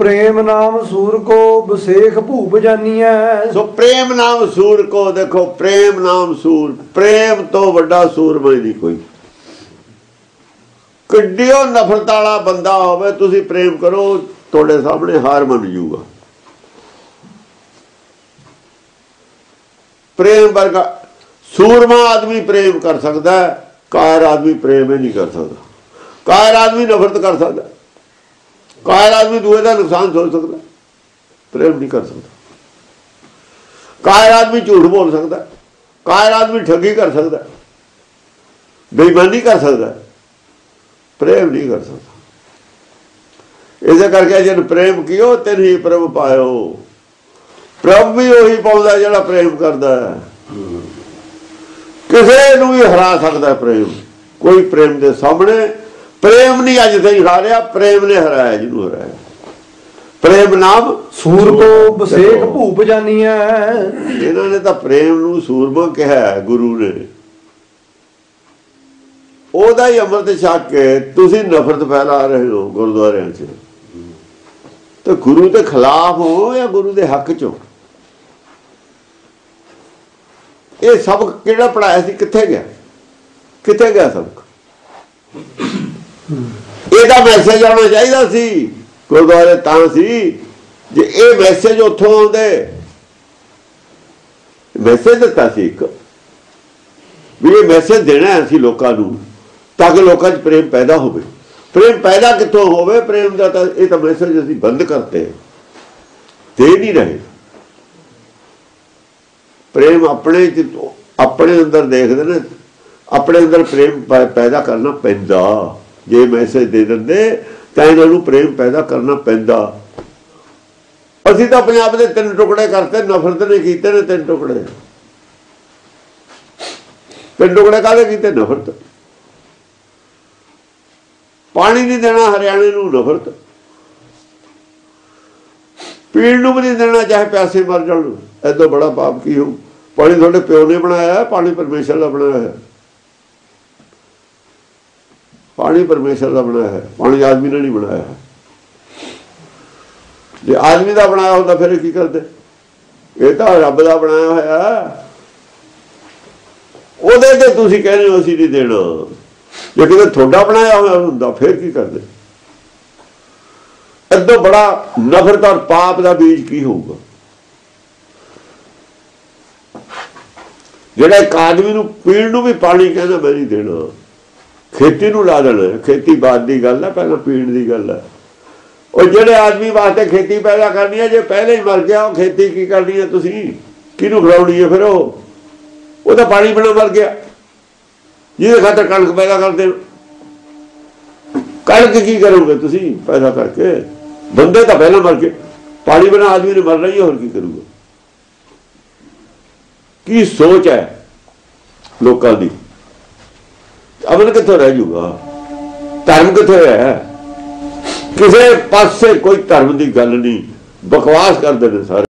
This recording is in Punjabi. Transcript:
ਪ੍ਰੇਮ ਨਾਮ ਸੂਰ ਕੋ ਬਸੇਖ ਭੂਪ ਜਾਨੀਐ। ਸੋ ਪ੍ਰੇਮ ਨਾਮ ਸੂਰ ਕੋ ਦੇਖੋ, ਪ੍ਰੇਮ ਨਾਮ ਸੂਰ, ਪ੍ਰੇਮ ਤੋਂ ਵੱਡਾ ਸੂਰਮਾ ਨਹੀਂ ਕੋਈ। ਕਿੱਡਿਓ ਨਫ਼ਰਤ ਵਾਲਾ ਬੰਦਾ ਹੋਵੇ, ਤੁਸੀਂ ਪ੍ਰੇਮ ਕਰੋ, ਤੁਹਾਡੇ ਸਾਹਮਣੇ ਹਾਰ ਮੰਨ ਜੂਗਾ। ਪ੍ਰੇਮ ਵਰਗਾ, ਸੂਰਮਾ ਆਦਮੀ ਪ੍ਰੇਮ ਕਰ ਸਕਦਾ ਹੈ ਕਾਇਰ ਆਦਮੀ ਪ੍ਰੇਮ ਹੀ ਨਹੀਂ ਕਰ ਸਕਦਾ। ਕਾਇਰ ਆਦਮੀ ਨਫ਼ਰਤ ਕਰ ਸਕਦਾ ਕਾਇਲ ਆਦਮੀ ਦੂਏ ਦਾ ਨੁਕਸਾਨ ਸੋਚ ਸਕਦਾ ਪ੍ਰੇਮ ਨਹੀਂ ਕਰ ਸਕਦਾ। ਕਾਇਰ ਆਦਮੀ ਝੂਠ ਬੋਲ ਸਕਦਾ ਕਾਇਰ ਆਦਮੀ ਠੱਗੀ ਕਰ ਸਕਦਾ ਬੇਈਮਾਨੀ ਕਰ ਸਕਦਾ ਪ੍ਰੇਮ ਨਹੀਂ ਕਰ ਸਕਦਾ। ਇਸੇ ਕਰਕੇ ਜਨ ਪ੍ਰੇਮ ਕੀਓ ਤੈਨੂੰ ਹੀ ਪ੍ਰਭ ਪਾਇਓ। ਪ੍ਰਭ ਵੀ ਉਹੀ ਪਾਉਂਦਾ ਜਿਹੜਾ ਪ੍ਰੇਮ ਕਰਦਾ ਹੈ। ਕਿਸੇ ਨੂੰ ਵੀ ਹਰਾ ਸਕਦਾ ਪ੍ਰੇਮ। ਕੋਈ ਪ੍ਰੇਮ ਦੇ ਸਾਹਮਣੇ ਪ੍ਰੇਮ ਨਹੀਂ ਅੱਜ ਤਾਈਂ ਹਾਰਿਆ ਪ੍ਰੇਮ ਨੇ ਹਰਾਇਆ ਜਿਹਨੂੰ ਹਰਾਇਆ। ਪ੍ਰੇਮ ਨਾਮ ਸੂਰ ਕੋ ਬਸੇਖ ਭੂਪ ਜਾਨੀਐ ਇਹਨਾਂ ਨੇ ਤਾਂ ਪ੍ਰੇਮ ਨੂੰ ਸੂਰਮਾ ਕਿਹਾ ਹੈ ਗੁਰੂ ਨੇ। ਉਹਦਾ ਹੀ ਅੰਮ੍ਰਿਤ ਛਕ ਕੇ ਤੁਸੀਂ ਨਫ਼ਰਤ ਫੈਲਾ ਰਹੇ ਹੋ ਗੁਰਦੁਆਰਿਆਂ 'ਚ। ਤੇ ਗੁਰੂ ਦੇ ਖਿਲਾਫ ਹੋ ਜਾਂ ਗੁਰੂ ਦੇ ਹੱਕ 'ਚ? ਹੋ ਇਹ ਸਭ ਕਿਹੜਾ ਪੜਾਇਆ ਸੀ? ਕਿੱਥੇ ਗਿਆ? ਕਿੱਥੇ ਗਿਆ ਸਭ ਇਹਦਾ ਮੈਸੇਜ ਆਉਣਾ ਚਾਹੀਦਾ ਸੀ। ਗੁਰਦੁਆਰੇ ਤਾਂ ਸੀ। ਜੇ ਇਹ ਮੈਸੇਜ ਉੱਥੋਂ ਆਉਂਦੇ ਮੈਸੇਜ ਦਿੱਤਾ ਸੀ ਇੱਕ। ਵੀ ਇਹ ਮੈਸੇਜ ਦੇਣਾ ਹੈ ਅਸੀਂ ਲੋਕਾਂ ਨੂੰ, ਤਾਂ ਕਿ ਲੋਕਾਂ 'ਚ ਪ੍ਰੇਮ ਪੈਦਾ ਹੋਵੇ। ਪ੍ਰੇਮ ਪੈਦਾ ਕਿੱਥੋਂ ਹੋਵੇ? ਪ੍ਰੇਮ ਦਾ ਤਾਂ ਇਹ ਤਾਂ ਮੈਸੇਜ ਅਸੀਂ ਬੰਦ ਕਰਤੇ। ਦੇ ਨਹੀਂ ਰਹੇ। ਪ੍ਰੇਮ ਆਪਣੇ ਚ, ਆਪਣੇ ਅੰਦਰ ਦੇਖਦੇ ਨੇ। ਆਪਣੇ ਅੰਦਰ ਪ੍ਰੇਮ ਪੈ- ਪੈਦਾ ਕਰਨਾ ਪੈਂਦਾ। ਜੇ ਮੈਸੇਜ ਦੇ ਦਿੰਦੇ, ਤਾਂ ਇਹਨਾਂ ਨੂੰ ਪ੍ਰੇਮ ਪੈਦਾ ਕਰਨਾ ਪੈਂਦਾ। ਅਸੀਂ ਤਾਂ ਪੰਜਾਬ ਦੇ ਤਿੰਨ ਟੁਕੜੇ ਕਰਤੇ, ਨਫ਼ਰਤ ਨੇ ਕੀਤੇ ਨੇ ਤਿੰਨ ਟੁਕੜੇ। ਤਿੰਨ ਟੁਕੜੇ ਕਾਹਦੇ ਕੀਤੇ? ਨਫ਼ਰਤ। ਪਾਣੀ ਨਹੀਂ ਦੇਣਾ ਹਰਿਆਣੇ ਨੂੰ, ਨਫ਼ਰਤ। ਪੀਣ ਨੂੰ ਵੀ ਨਹੀਂ ਦੇਣਾ, ਚਾਹੇ ਪਿਆਸੇ ਮਰ ਜਾਣ। ਐਦੋਂ ਬੜਾ ਪਾਪ ਕੀ ਹੋ ਪਾਣੀ ਤੁਹਾਡੇ ਪਿਓ ਨੇ ਬਣਾਇਆ ਪਾਣੀ ਪਰਮੇਸ਼ਰ ਦਾ ਬਣਾਇਆ ਪਾਣੀ ਪਰਮੇਸ਼ਰ ਦਾ ਬਣਾਇਆ ਹੈ ਪਾਣੀ ਆਦਮੀ ਨੇ ਨਹੀਂ ਬਣਾਇਆ ਹੈ ਜੇ ਆਦਮੀ ਦਾ ਬਣਾਇਆ ਹੁੰਦਾ ਫਿਰ ਕੀ ਕਰਦੇ? ਇਹ ਤਾਂ ਰੱਬ ਦਾ ਬਣਾਇਆ ਹੋਇਆ। ਉਹਦੇ ਤੇ ਤੁਸੀਂ ਕਹਿੰਦੇ ਹੋ, ਅਸੀਂ ਨਹੀਂ ਦੇਣਾ। ਜੇ ਕਿਤੇ ਤੁਹਾਡਾ ਬਣਾਇਆ ਹੋਇਆ ਹੁੰਦਾ, ਫਿਰ ਕੀ ਕਰਦੇ? ਐਦੋਂ ਬੜਾ ਨਫ਼ਰਤ ਔਰ ਪਾਪ ਦਾ ਬੀਜ ਕੀ ਹੋਊਗਾ? ਜਿਹੜਾ ਇੱਕ ਆਦਮੀ ਨੂੰ ਪੀਣ ਨੂੰ ਵੀ ਪਾਣੀ ਕਹਿੰਦਾ, ਮੈਂ ਨਹੀਂ ਦੇਣਾ। ਖੇਤੀ ਨੂੰ ਲਾ ਦੇਣਾ। ਖੇਤੀ ਬਾਦ ਦੀ ਗੱਲ ਹੈ ਪਹਿਲਾਂ ਪੀਣ ਦੀ ਗੱਲ ਹੈ ਉਹ ਜਿਹੜੇ ਆਦਮੀ ਵਾਸਤੇ ਖੇਤੀ ਪੈਦਾ ਕਰਨੀ ਹੈ ਜੇ ਪਹਿਲੇ ਹੀ ਮਰ ਗਿਆ, ਉਹ ਖੇਤੀ ਕੀ ਕਰਨੀ ਹੈ ਤੁਸੀਂ? ਕਿਹਨੂੰ ਖਿਲਾਉਣੀ ਹੈ ਫਿਰ ਉਹ? ਉਹ ਤਾਂ ਪਾਣੀ ਬਿਨਾਂ ਮਰ ਗਿਆ। ਜਿਹਦੇ ਖਾਤਰ ਕਣਕ ਪੈਦਾ ਕਰਦੇ ਹੋ। ਕਣਕ ਕੀ ਕਰੋਗੇ ਤੁਸੀਂ ਪੈਦਾ ਕਰਕੇ? ਬੰਦੇ ਤਾਂ ਪਹਿਲਾਂ ਮਰ ਗਏ। ਪਾਣੀ ਬਿਨਾਂ ਆਦਮੀ ਨੇ ਮਰਨਾ ਹੀ ਹੋਰ ਕੀ ਕਰੂਗਾ? ਕੀ ਸੋਚ ਹੈ ਲੋਕਾਂ ਦੀ? ਅਮਨ ਕਿੱਥੋਂ ਰਹਿ ਜੂਗਾ? ਧਰਮ ਕਿੱਥੇ ਹੈ? ਕਿਸੇ ਪਾਸੇ ਕੋਈ ਧਰਮ ਦੀ ਗੱਲ ਨਹੀਂ। ਬਕਵਾਸ ਕਰਦੇ ਨੇ ਸਾਰੇ।